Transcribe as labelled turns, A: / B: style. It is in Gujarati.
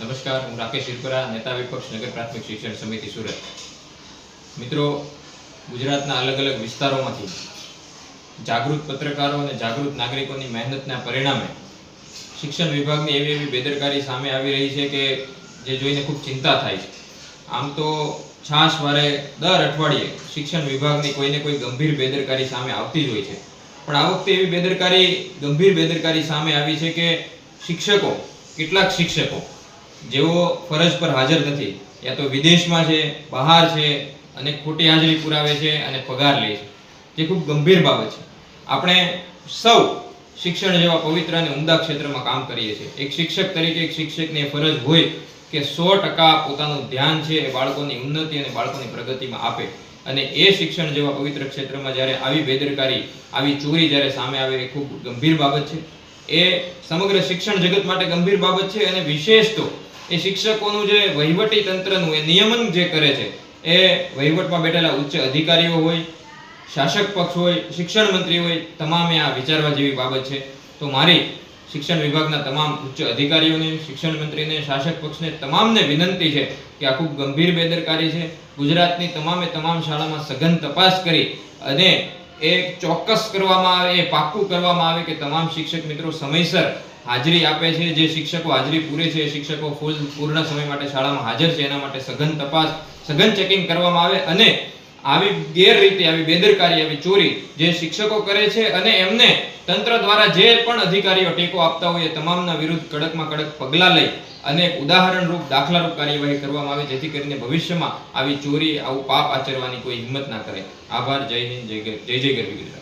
A: નમસ્કાર, હું રાકેશ શિરપરા નેતા વિપક્ષ નગર પ્રાથમિક શિક્ષણ સમિતિ સુરત. મિત્રો, ગુજરાતના અલગ અલગ વિસ્તારોમાંથી જાગૃત પત્રકારો અને જાગૃત નાગરિકોની મહેનતના પરિણામે શિક્ષણ વિભાગની એવી એવી બેદરકારી સામે આવી રહી છે કે જે જોઈને ખૂબ ચિંતા થાય છે. આમ તો છાશ વારે દર અઠવાડિયે શિક્ષણ વિભાગની કોઈને કોઈ ગંભીર બેદરકારી સામે આવતી જ હોય છે. પણ આ વખતે એવી બેદરકારી, ગંભીર બેદરકારી સામે આવી છે કે શિક્ષકો, કેટલાક શિક્ષકો જેઓ ફરજ પર હાજર નથી, યા તો વિદેશમાં છે, બહાર છે, અને ખોટી હાજરી પુરાવે છે અને પગાર લે છે. જે ખૂબ ગંભીર બાબત છે. આપણે સૌ શિક્ષણ જેવા પવિત્ર અને ઉમદા ક્ષેત્રમાં કામ કરીએ છીએ. એક શિક્ષક તરીકે એક શિક્ષકને ફરજ હોય કે સો ટકા પોતાનું ધ્યાન છે એ બાળકોની ઉન્નતિ અને બાળકોની પ્રગતિમાં આપે. અને એ શિક્ષણ જેવા પવિત્ર ક્ષેત્રમાં જ્યારે આવી બેદરકારી, આવી ચોરી જ્યારે સામે આવે એ ખૂબ ગંભીર બાબત છે. એ સમગ્ર શિક્ષણ જગત માટે ગંભીર બાબત છે અને વિશેષ તો એ શિક્ષકોનું જે વહીવટી તંત્રનું, એ નિયમન જે કરે છે, એ વહીવટમાં બેઠેલા ઉચ્ચ અધિકારીઓ હોય, શાસક પક્ષ હોય, શિક્ષણ મંત્રી હોય, તમામે આ વિચારવા જેવી બાબત છે. તો મારી શિક્ષણ વિભાગના તમામ ઉચ્ચ અધિકારીઓને, શિક્ષણ મંત્રીને, શાસક પક્ષને તમામને વિનંતી છે કે આ ખૂબ ગંભીર બેદરકારી છે. ગુજરાતની તમામે તમામ શાળામાં સઘન તપાસ કરી અને એ ચોક્કસ કરવામાં આવે, એ પાક્કું કરવામાં આવે કે તમામ શિક્ષક મિત્રો સમયસર હાજરી આપે છે, જે શિક્ષકો હાજરી પૂરે છે શિક્ષકો ફૂલ, પૂર્ણ સમય માટે શાળામાં હાજર છે, એના માટે સઘન તપાસ, સઘન ચેકિંગ કરવામાં આવે અને આવી ગેરરીતિ, આવી બેદરકારી, આવી ચોરી જે શિક્ષકો કરે છે અને એમને તંત્ર દ્વારા જે પણ અધિકારીઓ ટેકો આપતા હોય એ તમામના વિરુદ્ધ કડકમાં કડક પગલાં લઈ અને ઉદાહરણરૂપ, દાખલારૂપ કાર્યવાહી કરવામાં આવે, જેથી કરીને ભવિષ્યમાં આવી ચોરી, આવું પાપ આચરવાની કોઈ હિંમત ના કરે આભાર, જય હિન્દ, જય જય જય ગરવી ગુજરાત.